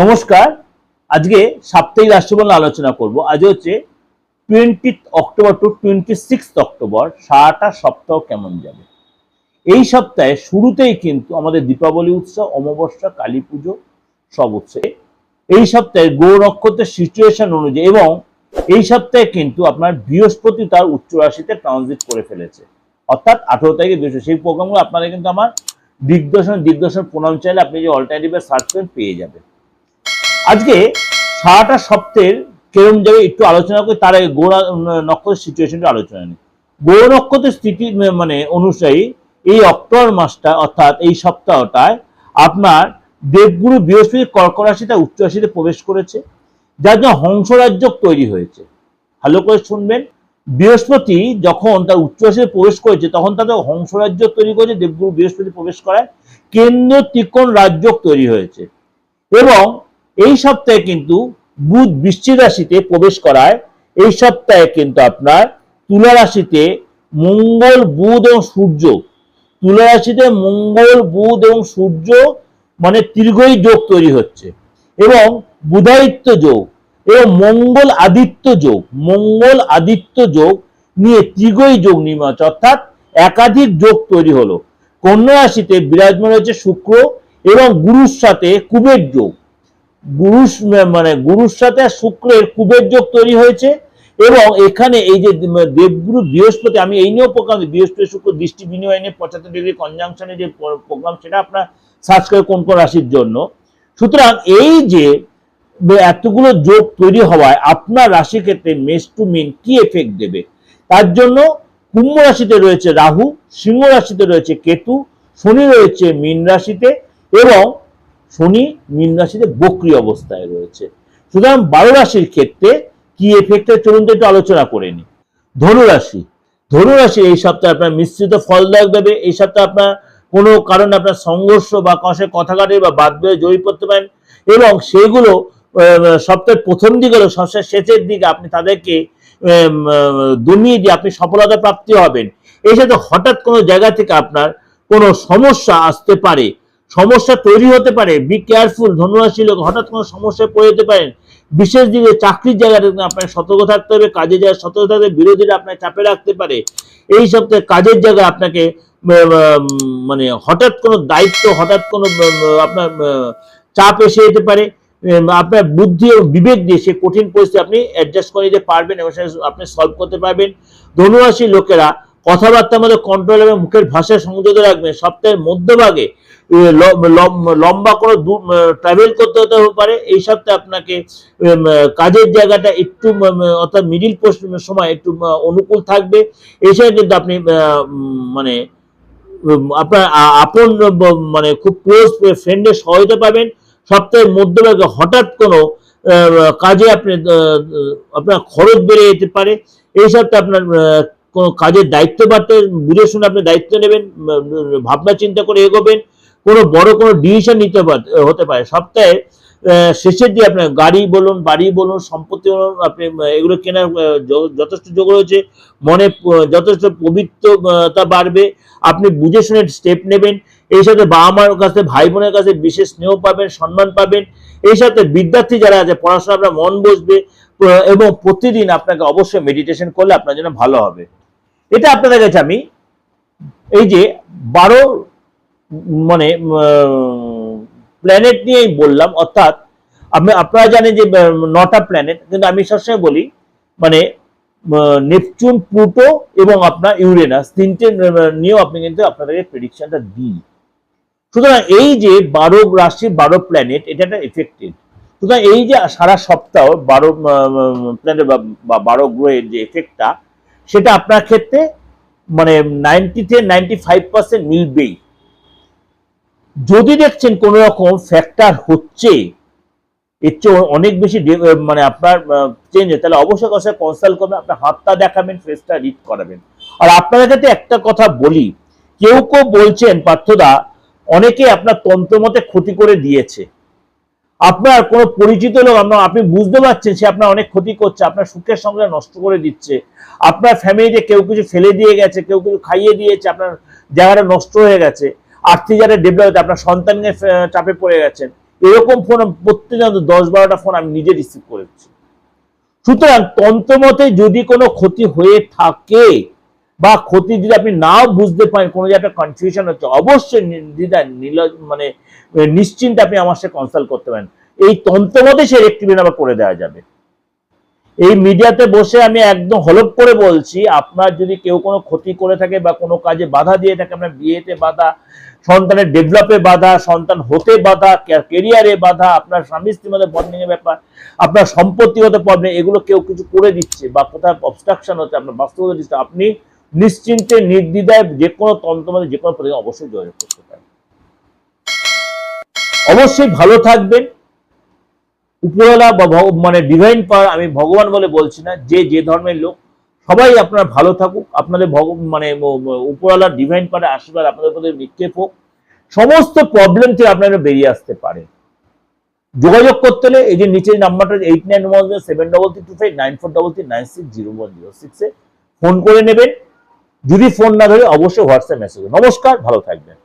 নমস্কার। আজকে সাপ্তাহিক রাষ্ট্রবল আলোচনা করব। আজ হচ্ছে twenty October two twenty six October সারাটা সপ্তাহ কেমন যাবে? এই সপ্তাহে শুরুতেই কিন্তু আমাদের দীপাবলি উৎসব, অমাবস্যা, কালী পুজো সব উৎসব এই সপ্তাহে গৌর নক্ষত্রের সিচুয়েশন অনুযায়ী এবং এই সপ্তাহে কিন্তু আপনার বৃহস্পতি তার উচ্চ রাশিতে ট্রানজিট করে ফেলেছে। অর্থাৎ আঠেরো তারিখে বৃহস্পতি। সেই প্রোগ্রামগুলো আপনারা কিন্তু আমার দিগদর্শন দিগদর্শন প্রণাম চাইলে আপনি যে অল্টারনেটিভে সার্চ করেন পেয়ে যাবেন। আজকে সারাটা সপ্তাহের কেরম যাবে একটু আলোচনা করি, তার আগে গোড়া নক্ষত্রের সিচুয়েশনটা আলোচনা নেই। গৌর নক্ষত্রের স্থিতি মানে অনুযায়ী এই অক্টোবর মাসটা, অর্থাৎ এই সপ্তাহটায় আপনার দেবগুরু বৃহস্পতি কর্ক রাশিতে উচ্চ রাশিতে প্রবেশ করেছে, যার জন্য হংসরাজ্য তৈরি হয়েছে। ভালো করে শুনবেন। বৃহস্পতি যখন তার উচ্চ রাশিতে প্রবেশ করেছে, তখন তাদের হংসরাজ্য তৈরি করেছে, দেবগুরু বৃহস্পতি প্রবেশ করায়। কেন্দ্র ত্রিকোণ রাজ্য তৈরি হয়েছে। এবং এই সপ্তাহে কিন্তু বুধ বৃশ্চিক রাশিতে প্রবেশ করায়। এই সপ্তাহে কিন্তু আপনার তুলা রাশিতে মঙ্গল, বুধ এবং সূর্য। তুলা রাশিতে মঙ্গল, বুধ এবং সূর্য মানে দীর্ঘই যোগ তৈরি হচ্ছে এবং বুধায়িত্ব যোগ এবং মঙ্গল আদিত্য যোগ। মঙ্গল আদিত্য যোগ নিয়ে ত্রিগই যোগ নির্মাণ অর্থাৎ একাধিক যোগ তৈরি হলো। কন্যা রাশিতে বিরাজমান হচ্ছে শুক্র এবং গুরুর সাথে কুবের যোগ। গুরুর মানে গুরুর সাথে শুক্রের কুবের যোগ তৈরি হয়েছে এবং এখানে এই যে দেবগুরু বৃহস্পতি, আমি এই নিয়েও প্রোগ্রাম বৃহস্পতি, শুক্র, দৃষ্টি বিনিময় নিয়ে পঁচাত্তর ডিগ্রি কনজাংশনে যে প্রোগ্রাম সেটা আপনার সার্চ করে কোন কোন রাশির জন্য। সুতরাং এই যে এতগুলো যোগ তৈরি হওয়ায় আপনার রাশি ক্ষেত্রে মেস টু মিন কি এফেক্ট দেবে? তার জন্য কুম্ভ রাশিতে রয়েছে রাহু, সিংহ রাশিতে রয়েছে কেতু, শনি রয়েছে মীন রাশিতে এবং শনি মীন রাশিতে বক্রি অবস্থায় রয়েছে। সুতরাং বারো রাশির ক্ষেত্রে কি এফেক্টে চলুন তো একটু আলোচনা করে নি ধনুরাশি। ধনুরাশি এই সপ্তাহে আপনার মিশ্রিত ফলদায়ক দেবে। এই সপ্তাহে আপনার কোনো কারণে আপনার সংঘর্ষ বা কষে কথা কাটে বা বাদ দিয়ে জয়ী করতে পারেন এবং সেগুলো সপ্তাহের প্রথম দিক হলো সবসময় শেষের দিকে আপনি তাদেরকে দমিয়ে দিয়ে আপনি সফলতা প্রাপ্তি হবেন। এই সাথে হঠাৎ কোনো জায়গা থেকে আপনার কোনো সমস্যা আসতে পারে সমস্যা তৈরি হতে পারে। বি কেয়ারফুল ধনুরাশি লোক হঠাৎ কোনো সমস্যায় পড়ে যেতে পারেন বিশেষ দিকে চাকরির জায়গাটা আপনার সতর্ক থাকতে হবে, কাজের জায়গায় সতর্ক থাকতে বিরোধীরা আপনার চাপে রাখতে পারে। এই সপ্তাহে কাজের জায়গায় আপনাকে মানে হঠাৎ কোনো দায়িত্ব, হঠাৎ কোনো আপনার চাপ এসে যেতে পারে। আপনার বুদ্ধি এবং বিবেক দিয়ে সে কঠিন পরিস্থিতি আপনি অ্যাডজাস্ট করে দিতে পারবেন এবং আপনি সলভ করতে পারবেন। ধনুরাশির লোকেরা কথাবার্তার মধ্যে কন্ট্রোল এবং মুখের ভাষা সংযত রাখবেন সপ্তাহের মধ্যভাগে লম্বা কোনো ট্রাভেল করতে হতে পারে। এই সপ্তাহে আপনাকে কাজের জায়গাটা একটু অর্থাৎ মিডিল পোস্ট সময় একটু অনুকূল থাকবে। এছাড়া কিন্তু আপনি মানে আপনার আপন মানে খুব ক্লোজ ফ্রেন্ডের সহায়তা পাবেন। সপ্তাহের মধ্যভাগে হঠাৎ কোনো কাজে আপনি আপনার খরচ বেড়ে যেতে পারে। এই সপ্তাহে আপনার কাজের দায়িত্ব বাড়তে বুঝে শুনে আপনি দায়িত্ব নেবেন ভাবনা চিন্তা করে এগোবেন, কোনো বড় কোনো ডিসিশন নিতে হতে পারে। সপ্তাহে শেষের দিয়ে আপনার গাড়ি বলুন, বাড়ি বলুন, সম্পত্তি বলুন, আপনি এগুলো কেনার যথেষ্ট যোগ রয়েছে। মনে যথেষ্ট পবিত্রতা বাড়বে। আপনি বুঝে শুনে স্টেপ নেবেন। এই সাথে বাবা মার কাছে, ভাই বোনের কাছে বিশেষ স্নেহ পাবেন, সম্মান পাবেন। এই সাথে বিদ্যার্থী যারা আছে পড়াশোনা আপনার মন বসবে এবং প্রতিদিন আপনাকে অবশ্যই মেডিটেশন করলে আপনার জন্য ভালো হবে। এটা আপনাদের কাছে আমি এই যে বারো মানে প্ল্যানেট নিয়েই বললাম, অর্থাৎ আমি, আপনারা জানেন যে নটা প্ল্যানেট কিন্তু আমি সবসময় বলি মানে নেপচুন, প্লুটো এবং আপনার ইউরেনাস, তিনটে নিয়েও আপনি কিন্তু আপনাদেরকে প্রেডিকশনটা দিই। সুতরাং এই যে বারো রাশি, বারো প্ল্যানেট এটা একটা এফেক্টেড সুতরাং এই যে সারা সপ্তাহ বারো প্ল্যানেট বা বারো গ্রহের যে এফেক্টটা সেটা আপনার ক্ষেত্রে মানে নাইনটিতে নাইনটি ফাইভ পার্সেন্ট মিলবেই। যদি দেখছেন কোন রকম ফ্যাক্টর হচ্ছে, এর চেয়ে অনেক বেশি মানে আপনার চেঞ্জ হয়, তাহলে অবশ্যই অবশ্যই কনসাল্ট করবেন, আপনার হাতটা দেখাবেন ফেসটা রিড করাবেন। আর আপনাদের কাছে একটা কথা বলি, কেউ কেউ বলছেন, পার্থদা অনেকে আপনার তন্ত্রমতে ক্ষতি করে দিয়েছে। আপনার কোনো পরিচিত লোক, আপনার আপনি বুঝতে পারছেন সে আপনার অনেক ক্ষতি করছে, আপনার সুখের সঙ্গে নষ্ট করে দিচ্ছে। আপনার ফ্যামিলিতে কেউ কিছু ফেলে দিয়ে গেছে, কেউ কিছু খাইয়ে দিয়েছে, আপনার জায়গাটা নষ্ট হয়ে গেছে, আর্থিক যারা ডেভেলপ হচ্ছে আপনার সন্তান নিয়ে চাপে পড়ে গেছেন। এরকম ফোন প্রত্যেক দশ বারোটা ফোন আমি নিজে রিসিভ করেছি। সুতরাং তন্ত্রমতে যদি কোনো ক্ষতি হয়ে থাকে বা ক্ষতি যদি আপনি নাও বুঝতে পারেন, কোনো যে একটা কনফিউশন হচ্ছে, অবশ্যই নির্দ্বিধা নীল মানে নিশ্চিন্তে আপনি আমার সাথে কনসাল্ট করতে পারেন। এই তন্ত্র তন্ত্রমতে সে রেক্টিভেন আবার করে দেওয়া যাবে। এই মিডিয়াতে বসে আমি একদম হলপ করে বলছি, আপনার যদি কেউ কোনো ক্ষতি করে থাকে বা কোনো কাজে বাধা দিয়ে থাকে, আপনার বিয়েতে বাধা, সন্তানের ডেভেলপে বাধা, সন্তান হতে বাধা কেরিয়ারে বাধা, আপনার স্বামী স্ত্রীর মধ্যে বন্ডিং এর ব্যাপার, আপনার সম্পত্তিগত প্রবলেম এগুলো কেউ কিছু করে দিচ্ছে বা কোথাও অবস্ট্রাকশন হচ্ছে, আপনার বাস্তবতা দিচ্ছে, আপনি নিশ্চিন্তে, নির্দ্বিধায় যে কোনো তন্ত্র মধ্যে যে কোনো অবশ্যই যোগাযোগ করতে পারেন অবশ্যই ভালো থাকবেন। উপরওয়ালা বা মানে ডিভাইন পাওয়ার আমি ভগবান বলে বলছি না, যে যে ধর্মের লোক, সবাই আপনারা ভালো থাকুক। আপনাদের ভগ মানে উপরওয়ালা ডিভাইন পাওয়ার আশীর্বাদ আপনাদের প্রতি নিক্ষেপ হোক। সমস্ত প্রবলেম থেকে আপনারা বেরিয়ে আসতে পারেন। যোগাযোগ করতে হলে এই যে নিচের নাম্বারটা eight nine one zero seven double three two five nine four double three nine six zero one zero সিক্সে ফোন করে নেবেন। যদি ফোন না ধরে অবশ্যই হোয়াটসঅ্যাপ মেসেজ নমস্কার ভালো থাকবেন।